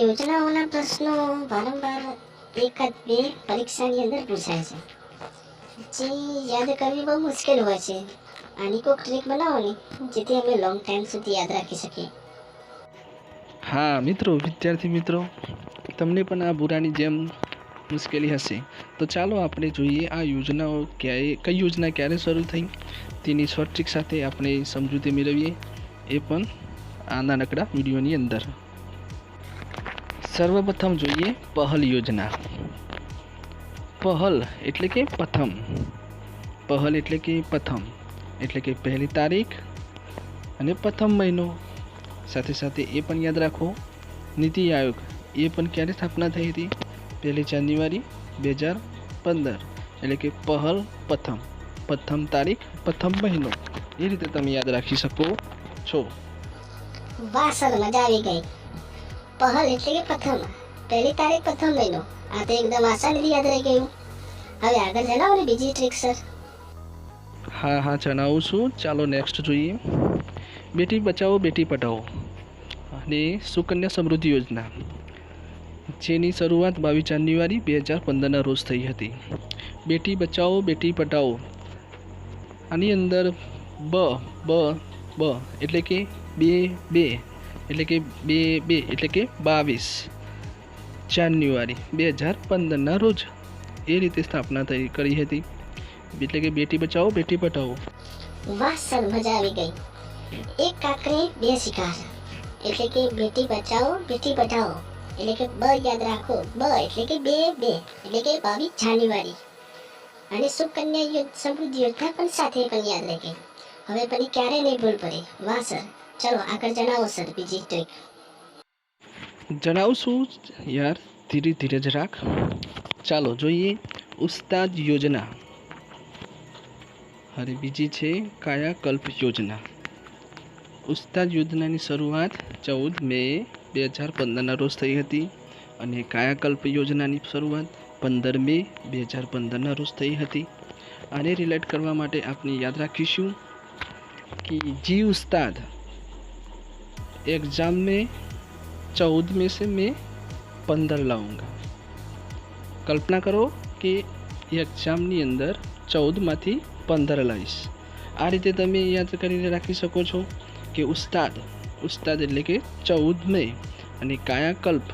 યોજનાઓના પ્રશ્નો વારંવાર એકાદ બે પરીક્ષાની અંદર પૂછાય છે. જે યાદ કરવી બહુ મુશ્કેલ હોય છે. આની કોઈક ટ્રીક બનાવો જેથી અમે લોંગ ટાઈમ સુધી યાદ રાખી શકીએ. હા, મિત્રો, વિદ્યાર્થી મિત્રો, તમને પણ આ બુરાની જેમ મુશ્કેલી હશે. તો ચાલો આપણે જોઈએ આ યોજનાઓ ક્યારે કઈ યોજના ક્યારે શરૂ થઈ, તેની શોર્ટ સાથે આપણે સમજૂતી મેળવીએ. એ પણ આ નાનકડા વિડીયોની અંદર. સર્વપ્રથમ જોઈએ પહલ યોજના. પહલ એટલે કે પ્રથમ. પહલ એટલે કે પ્રથમ. એટલે કે પહેલી તારીખ અને પ્રથમ મહિનો. સાથે સાથે એ પણ યાદ રાખો, નીતિ આયોગ. એ પણ ક્યારે સ્થાપના થઈ હતી? પહેલી જાન્યુઆરી બે હજાર પંદર. એટલે કે પહલ પ્રથમ. પ્રથમ તારીખ, પ્રથમ મહિનો. એ રીતે તમે યાદ રાખી શકો છો. વાહ સર મજા આવી ગઈ. પહલ એટલે કે પ્રથમ. પહેલી તારીખ પ્રથમ મહિનો. આ તો એકદમ આસાનીથી યાદ રહી ગયું. હવે આગળ જણાવો ને બીજી ટ્રીક સર હા હા, જણાવું છું. ચાલો નેક્સ્ટ જોઈએ. બેટી બચાવો, બેટી પઢાઓ અને સુકન્યા સમૃદ્ધિ યોજના. જેની શરૂઆત બાવીસ જાન્યુઆરી બે હજાર પંદરના રોજ થઈ હતી. બેટી બચાવો, બેટી પઢાઓ આની અંદર બ બ બ એટલે કે બે બે. એટલે કે બે બે, એટલે કે બાવીસ જાન્યુઆરી બે હજાર પંદરના રોજ એ રીતે સ્થાપના થઈ, કરી હતી. એટલે કે બેટી બચાવો, બેટી પઢાવો. વાહ, સર, મજા આવી ગઈ. એક કાકરે બે શિકાર. એટલે કે બેટી બચાવો, બેટી પઢાવો. એટલે કે બ યાદ રાખો, બ એટલે કે બે બે. એટલે કે બાવીસ જાન્યુઆરી. અને સુકન્યા સમૃદ્ધિ યોજના પણ સાથે પણ યાદ ગઈ હવે પછી ક્યારે નહીં ભૂલ પડે. વાહ, સર. ચલો આગળ જણાવો સર બીજી ટ્રીક જણાવશું યાર, ધીરે ધીરે જ રાખ. ચાલો જોઈએ ઉસ્તાદ યોજના. અને બીજી છે કાયાકલ્પ યોજના. ઉસ્તાદ યોજનાની શરૂઆત ચૌદ મે બે હજાર પંદરના રોજ થઈ હતી અને કાયાકલ્પ યોજનાની શરૂઆત પંદર મે બે હજાર પંદરના રોજ થઈ હતી. આને રિલેટ કરવા માટે આપણે યાદ રાખીશું કે જી ઉસ્તાદ एग्ज़ाम में चौदह में से मैं पंद्रह लाऊंगा કલ્પના કરો કે એક્ઝામની અંદર ચૌદમાંથી પંદર લાવીશ આ રીતે તમે યાદ કરીને રાખી શકો છો કે ઉસ્તાદ ઉસ્તાદ એટલે કે ચૌદ મે અને કાયાકલ્પ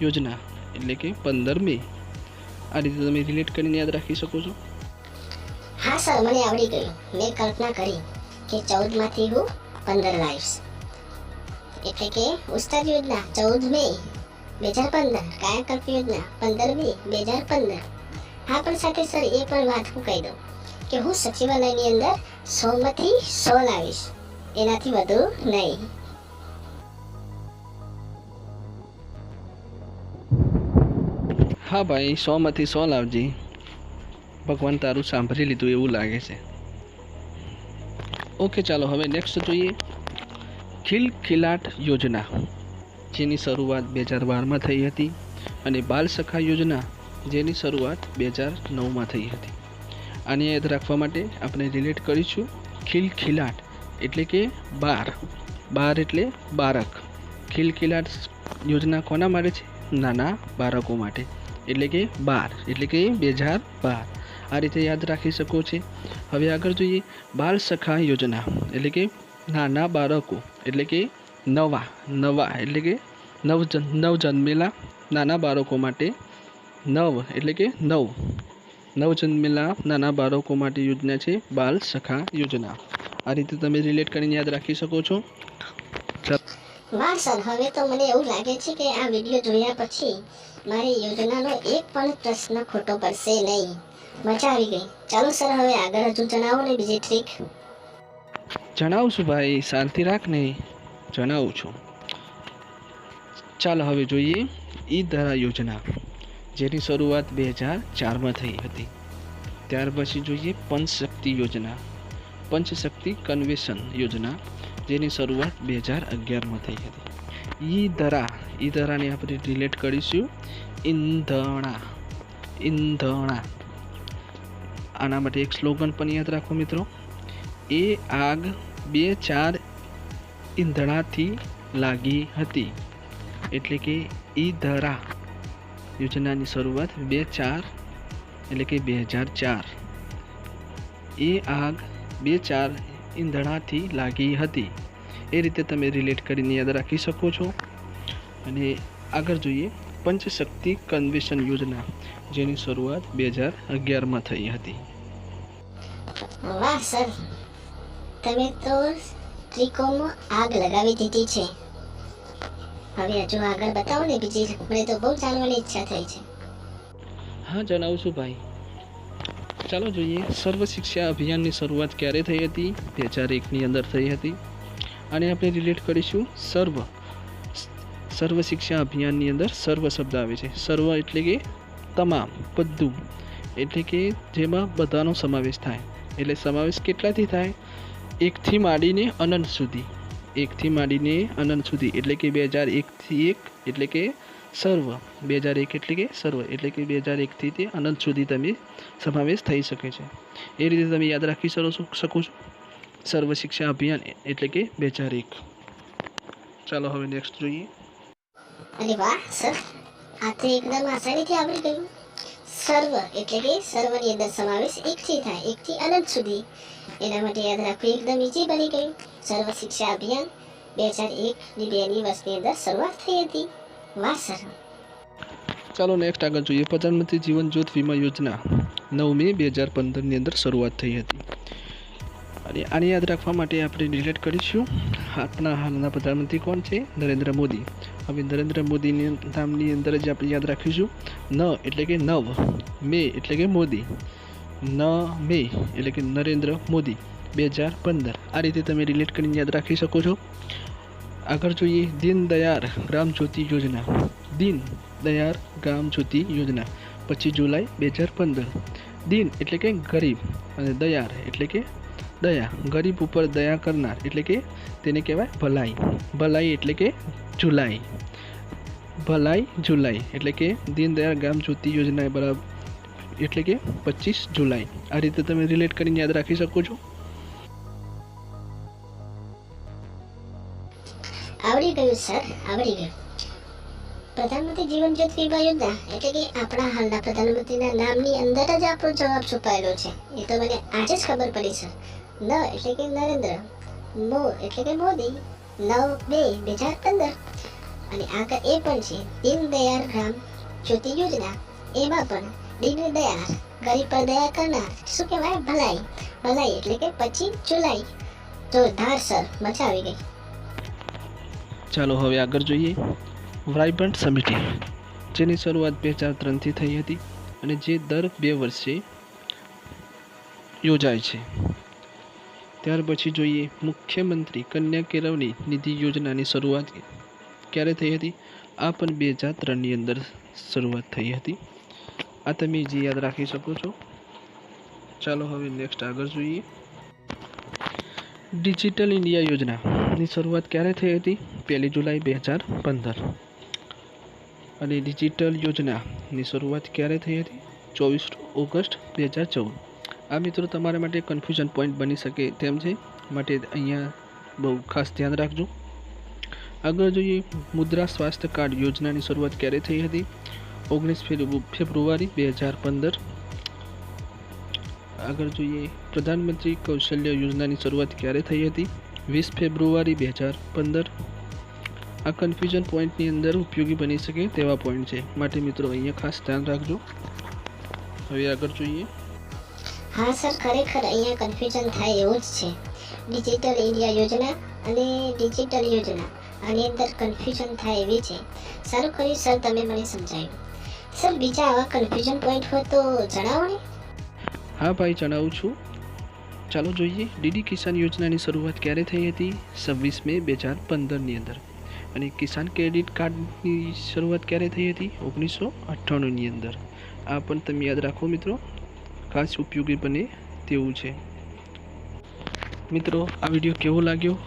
યોજના એટલે કે પંદર મે આ રીતે તમે રિલેટ કરીને યાદ રાખી શકો છો હા સર મને આવડી ગયું મેં કલ્પના કરી કે ચૌદ માંથી હું પંદર લાવીશ એટલે કે ઉસ્તાદ યોજના ચૌદ મે બે હજાર પંદર કાયાકલ્પ યોજના પંદર મે બે હજાર પંદર હા પણ સાથે સર એ પણ વાત હું કહી દઉં કે હું સચિવાલયની અંદર સો માંથી સો લાવીશ એનાથી વધુ નહીં હા ભાઈ સોમાંથી સો લાવજે ભગવાન તારું સાંભળી લીધું એવું લાગે છે ઓકે ચાલો હવે નેક્સ્ટ જોઈએ. ખિલ ખિલાટ યોજના, જેની શરૂઆત બે હજાર બારમાં થઈ હતી અને બાલ સખા યોજના, જેની શરૂઆત બે હજાર નવમાં થઈ હતી. આને યાદ રાખવા માટે આપણે રિલેટ કરીશું ખિલ ખિલાટ એટલે કે બાર. બાર એટલે બાળક ખિલ ખિલાટ યોજના કોના માટે છે? નાના બાળકો માટે. એટલે કે બાર, એટલે કે બે હજાર બાર. આ રીતે યાદ રાખી શકો છે. હવે આગળ જોઈએ બાલ સખા યોજના, એટલે કે નાના બાળકો, એટલે કે નવા નવા, એટલે કે નવ નવજન્મેલા નવ જન્મેલા નાના બાળકો માટે નવ, એટલે કે નવ. નવ જન્મેલા નાના બાળકો માટે યોજના છે બાલ સખા યોજના. આ રીતે તમે રિલેટ કરીને યાદ રાખી શકો છો. સર, હવે તો મને એવું લાગે છે કે આ વીડિયો જોયા પછી મારી યોજનાનો એક પણ પ્રશ્ન ખોટો પડશે નહીં. મજા આવી ગઈ. ચાલો સર, હવે આગળ હજુ જણાવો ને બીજી ટ્રીક જણાવું છું ભાઈ, શાંતિ રાખ ને જણાવું છું. ચાલો હવે જોઈએ ઈ ધરા યોજના, જેની શરૂઆત બે હજાર ચારમાં થઈ હતી. ત્યાર પછી જોઈએ પંચશક્તિ યોજના, પંચશક્તિ કન્વેશન યોજના, જેની શરૂઆત બે હજાર અગિયારમાં થઈ હતી. ઈ ધરા ઈ ધરાને આપણે રિલેટ કરીશું. ઈંધણા ઈંધણા. આના માટે એક સ્લોગન પણ યાદ રાખો મિત્રો. એ આગ બે ચાર ઈંધણાથી લાગી હતી. એટલે કે ઈધરા યોજનાની શરૂઆત બે ચાર એટલે કે બે હજાર ચાર. એ આગ બે ચાર ઈંધણાથી લાગી હતી. એ રીતે તમે રિલેટ કરીને યાદ રાખી શકો છો. અને આગળ જોઈએ પંચશક્તિ કન્વેશન યોજના, જેની શરૂઆત બે હજાર અગિયારમાં થઈ હતી. વાહ, સર. તમે તો ત્રિકોણમાં આગ લગાવી દીધી છે. હવે હજુ આગળ બતાવો ને બીજી મને તો બહુ જાણવાની ઈચ્છા થઈ છે. હા જણાવું છું ભાઈ. ચાલો જોઈએ, સર્વ શિક્ષા અભિયાનની શરૂઆત ક્યારે થઈ હતી? બે હજાર એકની અંદર થઈ હતી. અને આપણે રિલેટ કરીશું. સર્વ સર્વ શિક્ષા અભિયાનની અંદર સર્વ શબ્દ આવે છે. સર્વ એટલે કે તમામ, બધું. એટલે કે જેમાં બધાનો સમાવેશ થાય. એટલે સમાવેશ કેટલાથી થાય? એકથી માંડીને અનંત સુધી. એકથી માંડીને અનંત સુધી એટલે કે બે હજાર એકથી એક એટલે કે સર્વ. બે હજાર એક એટલે કે સર્વ. એટલે કે બે હજાર એકથી તે અનંત સુધી તમે સમાવેશ થઈ શકે છે. એ રીતે તમે યાદ રાખી શકો શકો છો? સર્વ શિક્ષા અભિયાન એટલે કે બે હજાર એક. ચાલો હવે નેક્સ્ટ જોઈએ. અરે વાહ, સર. આ તો એકદમ આસાનીથી આવડી ગયું. સર્વ એટલે કે સર્વની અંદર સમાવેશ એકથી થાય, એકથી અનંત સુધી. એના માટે યાદ રાખવું એકદમ ઈઝી બની ગયું સર્વ શિક્ષા અભિયાન બે હજાર એક ની બેની વર્ષની અંદર શરૂઆત થઈ હતી. વાહ સર. ચાલો નેક્સ્ટ આગળ જોઈએ. પ્રધાનમંત્રી જીવન જ્યોત વીમા યોજના નવ મે બે હજાર પંદરની અંદર શરૂઆત થઈ હતી. અને આને યાદ રાખવા માટે આપણે રિલેટ કરીશું. આપણા હાલના પ્રધાનમંત્રી કોણ છે? નરેન્દ્ર મોદી. હવે નરેન્દ્ર મોદીની નામની અંદર જ આપણે યાદ રાખીશું. ન એટલે કે નવ, મે એટલે કે મોદી. ન મે, એટલે કે નરેન્દ્ર મોદી, બે હજાર પંદર. આ રીતે તમે રિલેટ કરીને યાદ રાખી શકો છો. આગળ જોઈએ દીન દયાળ ગ્રામ જ્યોતિ યોજના. દીન દયાળ ગ્રામ જ્યોતિ યોજના, પચીસ જુલાઈ બે હજાર પંદર. દીન એટલે કે ગરીબ અને દયાળ એટલે કે દયા. ગરીબ ઉપર દયા કરનાર એટલે કે તેને કહેવાય ભલાઈ. ભલાઈ એટલે કે જુલાઈ. ભલાઈ જુલાઈ એટલે કે દીનદયાળ ગ્રામ જ્યોતિ યોજના બરાબર એટલે કે પચીસ જુલાઈ. આ રીતે તમે રિલેટ કરીને યાદ રાખી શકો છો. આવડી ગયું, સર. આવડી ગયું. પ્રધાનમંત્રી જીવન જ્યોતિ વીમા યોજના, એટલે કે આપણા હાલના પ્રધાનમંત્રીના નામની અંદર જ આપણો જવાબ છુપાયેલો છે. એ તો મને આજે જ ખબર પડી, સર. ન એટલે કે નરેન્દ્ર, મો એટલે કે મોદી, નવ બે બે હજાર પંદર. અને આગળ એ પણ છે, દીનદયાળ રામ જ્યોતિ યોજના. એમાં પણ દીન ગરીબ પર દયા કરનાર. શું કહેવાય? ભલાઈ. ભલાઈ એટલે કે પછી જુલાઈ. જોરદાર, સર. મજા આવી ગઈ. ચાલો હવે આગળ જોઈએ. વાઇબ્રન્ટ સમિટી જેની શરૂઆત બે હજાર ત્રણથી થઈ હતી અને જે દર બે વર્ષે યોજાય છે. ત્યાર પછી જોઈએ મુખ્યમંત્રી કન્યા કેળવણી નિધિ યોજનાની શરૂઆત ક્યારે થઈ હતી? આ પણ બે હજાર ત્રણની અંદર શરૂઆત થઈ હતી. આ તમે જે યાદ રાખી શકો છો. ચાલો હવે નેક્સ્ટ આગળ જોઈએ. ડિજિટલ ઇન્ડિયા યોજનાની શરૂઆત ક્યારે થઈ હતી? પહેલી જુલાઈ બે હજાર પંદર. અને ડિજિટલ યોજનાની શરૂઆત ક્યારે થઈ હતી? ચોવીસ ઓગસ્ટ બે હજાર ચૌદ. આ મિત્રો તમારા માટે કન્ફ્યુઝન પોઈન્ટ બની શકે તેમ છે. માટે અહીંયા બહુ ખાસ ધ્યાન રાખજો. આગળ જોઈએ મુદ્રા સ્વાસ્થ્ય કાર્ડ યોજનાની શરૂઆત ક્યારે થઈ હતી? ઓગણીસ ફેબ્રુઆરી બે હજાર પંદર. આગળ જોઈએ, પ્રધાનમંત્રી કૌશલ્ય યોજનાની શરૂઆત ક્યારે થઈ હતી? વીસ ફેબ્રુઆરી બે હજાર પંદર. આ કન્ફ્યુઝન પોઈન્ટની અંદર ઉપયોગી બની શકે તેવા પોઈન્ટ છે. માટે મિત્રો અહીંયા ખાસ ધ્યાન રાખજો. હવે આગળ જોઈએ. હા, સર, ખરેખર અહીંયા કન્ફ્યુઝન થાય એવું જ છે. ડિજિટલ ઇન્ડિયા યોજના અને ડિજિટલ યોજના. આની અંદર કન્ફ્યુઝન થાય એવી છે. સારું કર્યું, સર, તમે મને સમજાવ્યું. સર, બીજા આવા કન્ફ્યુઝન પોઈન્ટ હોય તો જણાવો ને હા ભાઈ, જણાવું છું. ચાલો જોઈએ, ડીડી કિસાન યોજનાની શરૂઆત ક્યારે થઈ હતી? છવ્વીસ મે બે હજાર પંદરની અંદર. અને કિસાન ક્રેડિટ કાર્ડની શરૂઆત ક્યારે થઈ હતી? ઓગણીસો અઠ્ઠાણુંની અંદર. આ પણ તમે યાદ રાખો મિત્રો. ખાસ ઉપયોગી બને તેવું છે. મિત્રો, આ વીડિયો કેવો લાગ્યો?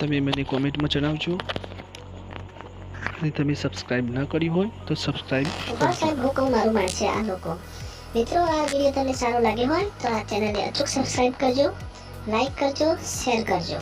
તમે મને કોમેન્ટમાં જણાવજો. અને તમે સબસ્ક્રાઇબ ના કરી હોય તો સબસ્ક્રાઇબ સર ભૂકો મારું મારશે આ લોકો. મિત્રો, આ વીડિયો તમને સારો લાગ્યો હોય તો આ ચેનલને અચૂક સબસ્ક્રાઇબ કરજો લાઈક કરજો, શેર કરજો.